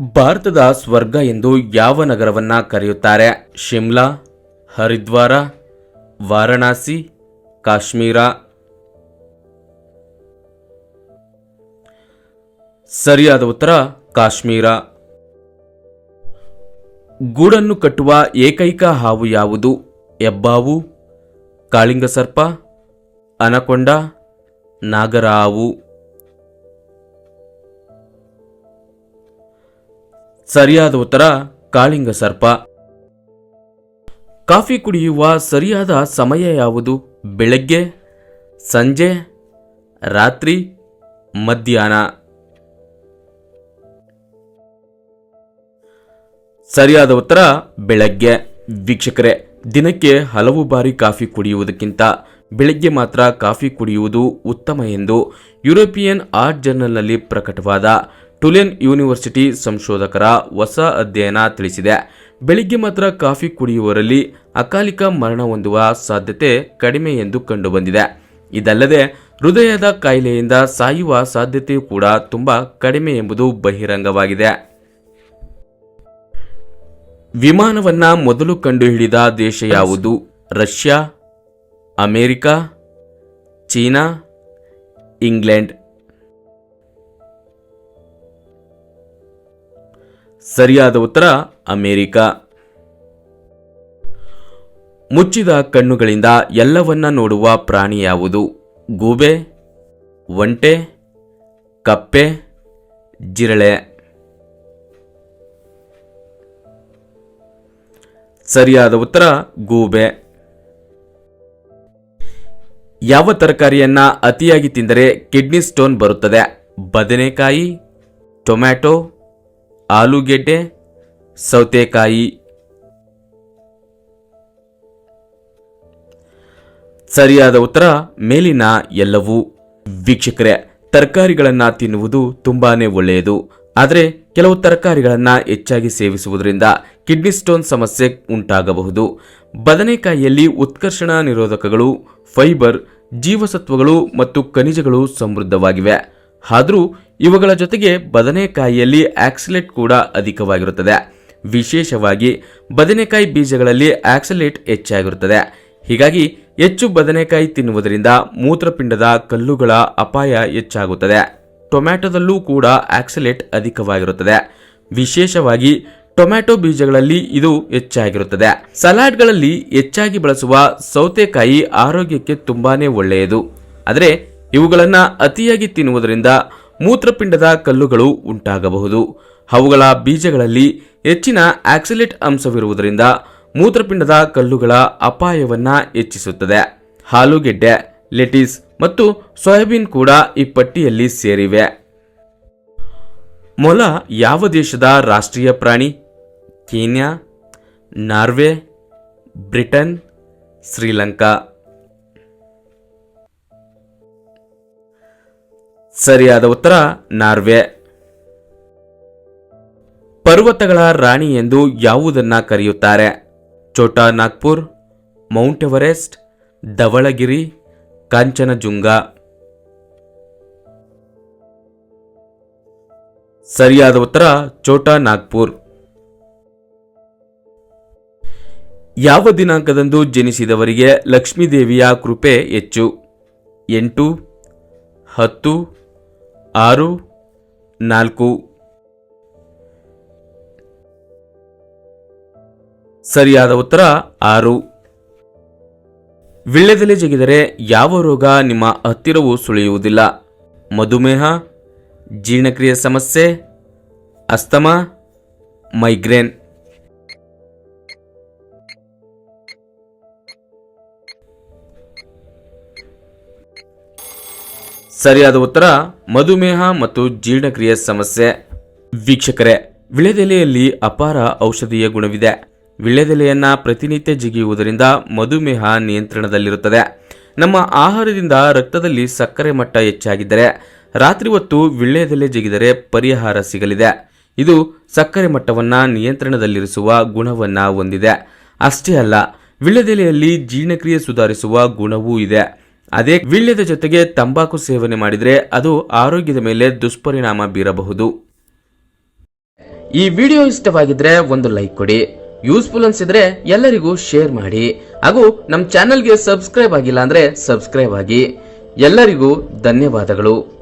ಭಾರತದ ಸ್ವರ್ಗ ಎಂದು ಯಾವ ನಗರವನ್ನ ಕರೆಯುತ್ತಾರೆ? ಶಿಮ್ಲಾ, ಹರಿದ್ವಾರ, ವಾರಣಾಸಿ, ಕಾಶ್ಮೀರ? ಸರಿಯಾದ ಉತ್ತರ, ಕಾಶ್ಮೀರ. ಗೂಡನ್ನು ಕಟ್ಟುವ ಏಕೈಕ ಹಾವು ಯಾವುದು? ಹೆಬ್ಬಾವು ಕಾಳಿಂಗಸರ್ಪ, ಅನಕೊಂಡ ನಾಗರ ಸರಿಯಾದ ಉತ್ತರ, ಕಾಳಿಂಗ ಸರ್ಪ. ಕಾಫಿ ಕುಡಿಯುವ ಸರಿಯಾದ ಸಮಯ ಯಾವುದು? ಬೆಳಗ್ಗೆ, ಸಂಜೆ, ರಾತ್ರಿ, ಮಧ್ಯಾಹ್ನ. ಸರಿಯಾದ ಉತ್ತರ, ಬೆಳಗ್ಗೆ. ವೀಕ್ಷಕರೇ, ದಿನಕ್ಕೆ ಹಲವು ಬಾರಿ ಕಾಫಿ ಕುಡಿಯುವುದಕ್ಕಿಂತ ಬೆಳಗ್ಗೆ ಮಾತ್ರ ಕಾಫಿ ಕುಡಿಯುವುದು ಉತ್ತಮ ಎಂದು ಯುರೋಪಿಯನ್ ಆರ್ಟ್ ಜರ್ನಲ್ನಲ್ಲಿ ಪ್ರಕಟವಾದ ಟುಲೆನ್ ಯೂನಿವರ್ಸಿಟಿ ಸಂಶೋಧಕರ ಹೊಸ ಅಧ್ಯಯನ ತಿಳಿಸಿದೆ. ಬೆಳಿಗ್ಗೆ ಮಾತ್ರ ಕಾಫಿ ಕುಡಿಯುವವರಲ್ಲಿ ಅಕಾಲಿಕ ಮರಣ ಹೊಂದುವ ಸಾಧ್ಯತೆ ಕಡಿಮೆ ಎಂದು ಕಂಡುಬಂದಿದೆ. ಇದಲ್ಲದೆ, ಹೃದಯದ ಕಾಯಿಲೆಯಿಂದ ಸಾಯುವ ಸಾಧ್ಯತೆಯೂ ಕೂಡ ತುಂಬಾ ಕಡಿಮೆ ಎಂಬುದು ಬಹಿರಂಗವಾಗಿದೆ. ವಿಮಾನವನ್ನ ಮೊದಲು ಕಂಡುಹಿಡಿದ ದೇಶ ಯಾವುದು? Russia, America, China, England. ಸರಿಯಾದ ಉತ್ತರ, ಅಮೆರಿಕ. ಮುಚ್ಚಿದ ಕಣ್ಣುಗಳಿಂದ ಎಲ್ಲವನ್ನ ನೋಡುವ ಪ್ರಾಣಿ ಯಾವುದು? ಗೂಬೆ, ಒಂಟೆ, ಕಪ್ಪೆ, ಜಿರಳೆ. ಸರಿಯಾದ ಉತ್ತರ, ಗೂಬೆ. ಯಾವ ತರಕಾರಿಯನ್ನ ಅತಿಯಾಗಿ ತಿಂದರೆ ಕಿಡ್ನಿ ಸ್ಟೋನ್ ಬರುತ್ತದೆ? ಬದನೆಕಾಯಿ, ಟೊಮ್ಯಾಟೊ ಆಲೂಗೆಡ್ಡೆ, ಸೌತೆಕಾಯಿ, ಸರಿಯಾದ ಉತ್ತರ ಮೇಲಿನ ಎಲ್ಲವೂ. ವೀಕ್ಷಕರೇ, ತರಕಾರಿಗಳನ್ನು ತಿನ್ನುವುದು ತುಂಬಾನೇ ಒಳ್ಳೆಯದು. ಆದರೆ ಕೆಲವು ತರಕಾರಿಗಳನ್ನು ಹೆಚ್ಚಾಗಿ ಸೇವಿಸುವುದರಿಂದ ಕಿಡ್ನಿ ಸ್ಟೋನ್ ಸಮಸ್ಯೆ ಉಂಟಾಗಬಹುದು. ಬದನೆಕಾಯಿಯಲ್ಲಿ ಉತ್ಕರ್ಷಣ ನಿರೋಧಕಗಳು, ಫೈಬರ್, ಜೀವಸತ್ವಗಳು ಮತ್ತು ಖನಿಜಗಳು ಸಮೃದ್ಧವಾಗಿವೆ. ಆದರೂ ಇವುಗಳ ಜೊತೆಗೆ ಬದನೆಕಾಯಿಯಲ್ಲಿ ಆಕ್ಸಿಲೇಟ್ ಕೂಡ ಅಧಿಕವಾಗಿರುತ್ತದೆ. ವಿಶೇಷವಾಗಿ ಬದನೆಕಾಯಿ ಬೀಜಗಳಲ್ಲಿ ಆಕ್ಸಲೇಟ್ ಹೆಚ್ಚಾಗಿರುತ್ತದೆ. ಹೀಗಾಗಿ ಹೆಚ್ಚು ಬದನೆಕಾಯಿ ತಿನ್ನುವುದರಿಂದ ಮೂತ್ರಪಿಂಡದ ಕಲ್ಲುಗಳ ಅಪಾಯ ಹೆಚ್ಚಾಗುತ್ತದೆ. ಟೊಮ್ಯಾಟೊದಲ್ಲೂ ಕೂಡ ಆಕ್ಸಲೇಟ್ ಅಧಿಕವಾಗಿರುತ್ತದೆ. ವಿಶೇಷವಾಗಿ ಟೊಮ್ಯಾಟೊ ಬೀಜಗಳಲ್ಲಿ ಇದು ಹೆಚ್ಚಾಗಿರುತ್ತದೆ. ಸಲಾಡ್ಗಳಲ್ಲಿ ಹೆಚ್ಚಾಗಿ ಬಳಸುವ ಸೌತೆಕಾಯಿ ಆರೋಗ್ಯಕ್ಕೆ ತುಂಬಾನೇ ಒಳ್ಳೆಯದು. ಆದರೆ ಇವುಗಳನ್ನು ಅತಿಯಾಗಿ ತಿನ್ನುವುದರಿಂದ ಮೂತ್ರಪಿಂಡದ ಕಲ್ಲುಗಳು ಉಂಟಾಗಬಹುದು. ಅವುಗಳ ಬೀಜಗಳಲ್ಲಿ ಹೆಚ್ಚಿನ ಆಕ್ಸಿಲೇಟ್ ಅಂಶವಿರುವುದರಿಂದ ಮೂತ್ರಪಿಂಡದ ಕಲ್ಲುಗಳ ಅಪಾಯವನ್ನು ಹೆಚ್ಚಿಸುತ್ತದೆ. ಆಲೂಗೆಡ್ಡೆ ಲೆಟಿಸ್ ಮತ್ತು ಸೋಯಾಬೀನ್ ಕೂಡ ಈ ಪಟ್ಟಿಯಲ್ಲಿ ಸೇರಿವೆ. ಮೊಲ ಯಾವ ದೇಶದ ರಾಷ್ಟ್ರೀಯ ಪ್ರಾಣಿ? Kenya, Norway, Britain, Sri Lanka. ಸರಿಯಾದ ಉತ್ತರ, ನಾರ್ವೆ. ಪರ್ವತಗಳ ರಾಣಿ ಎಂದು ಯಾವುದನ್ನ ಕರೆಯುತ್ತಾರೆ? Chota Nagpur, Mount Everest, Dhavalagiri, Kanchenjunga. ಸರಿಯಾದ ಉತ್ತರ ಚೋಟಾ ನಾಗ್ಪುರ್. ಯಾವ ದಿನಾಂಕದಂದು ಜನಿಸಿದವರಿಗೆ ಲಕ್ಷ್ಮೀದೇವಿಯ ಕೃಪೆ ಹೆಚ್ಚು? ಎಂಟು, ಹತ್ತು ಆರು, ನಾಲ್ಕು. ಸರಿಯಾದ ಉತ್ತರ ಆರು. ವಿಳ್ಳೆದೆಲೆ ಜಗಿದರೆ ಯಾವ ರೋಗ ನಿಮ್ಮ ಹತ್ತಿರವೂ ಸುಳಿಯುವುದಿಲ್ಲ. ಮಧುಮೇಹ, ಜೀರ್ಣಕ್ರಿಯೆ ಸಮಸ್ಯೆ, ಅಸ್ತಮಾ, ಮೈಗ್ರೇನ್. ಸರಿಯಾದ ಉತ್ತರ, ಮಧುಮೇಹ ಮತ್ತು ಜೀರ್ಣಕ್ರಿಯೆ ಸಮಸ್ಯೆ. ವೀಕ್ಷಕರೇ, ವಿಳೆದೆಲೆಯಲ್ಲಿ ಅಪಾರ ಔಷಧೀಯ ಗುಣವಿದೆ. ವಿಳೆದೆಲೆಯನ್ನ ಪ್ರತಿನಿತ್ಯ ಜಿಗಿಯುವುದರಿಂದ ಮಧುಮೇಹ ನಿಯಂತ್ರಣದಲ್ಲಿರುತ್ತದೆ. ನಮ್ಮ ಆಹಾರದಿಂದ ರಕ್ತದಲ್ಲಿ ಸಕ್ಕರೆ ಮಟ್ಟ ಹೆಚ್ಚಾಗಿದ್ದರೆ, ರಾತ್ರಿ ಹೊತ್ತು ವಿಳ್ಳೆದೆಲೆ ಜಿಗಿದರೆ ಪರಿಹಾರ ಸಿಗಲಿದೆ. ಇದು ಸಕ್ಕರೆ ಮಟ್ಟವನ್ನ ನಿಯಂತ್ರಣದಲ್ಲಿರಿಸುವ ಗುಣವನ್ನ ಹೊಂದಿದೆ. ಅಷ್ಟೇ ಅಲ್ಲ ವಿಳ್ಳೆದೆಲೆಯಲ್ಲಿ ಜೀರ್ಣಕ್ರಿಯೆ ಸುಧಾರಿಸುವ ಗುಣವೂ ಇದೆ. ಅದೇ ವಿಳ್ಯದ ಜೊತೆಗೆ ತಂಬಾಕು ಸೇವನೆ ಮಾಡಿದರೆ ಅದು ಆರೋಗ್ಯದ ಮೇಲೆ ದುಷ್ಪರಿಣಾಮ ಬೀರಬಹುದು. ಈ ವಿಡಿಯೋ ಇಷ್ಟವಾಗಿದ್ರೆ ಒಂದು ಲೈಕ್ ಕೊಡಿ. ಯೂಸ್ಫುಲ್ ಅನ್ಸಿದ್ರೆ ಎಲ್ಲರಿಗೂ ಶೇರ್ ಮಾಡಿ. ಹಾಗೂ ನಮ್ಮ ಚಾನೆಲ್ಗೆ ಸಬ್ಸ್ಕ್ರೈಬ್ ಆಗಿಲ್ಲ ಅಂದ್ರೆ ಸಬ್ಸ್ಕ್ರೈಬ್ ಆಗಿ. ಎಲ್ಲರಿಗೂ ಧನ್ಯವಾದಗಳು.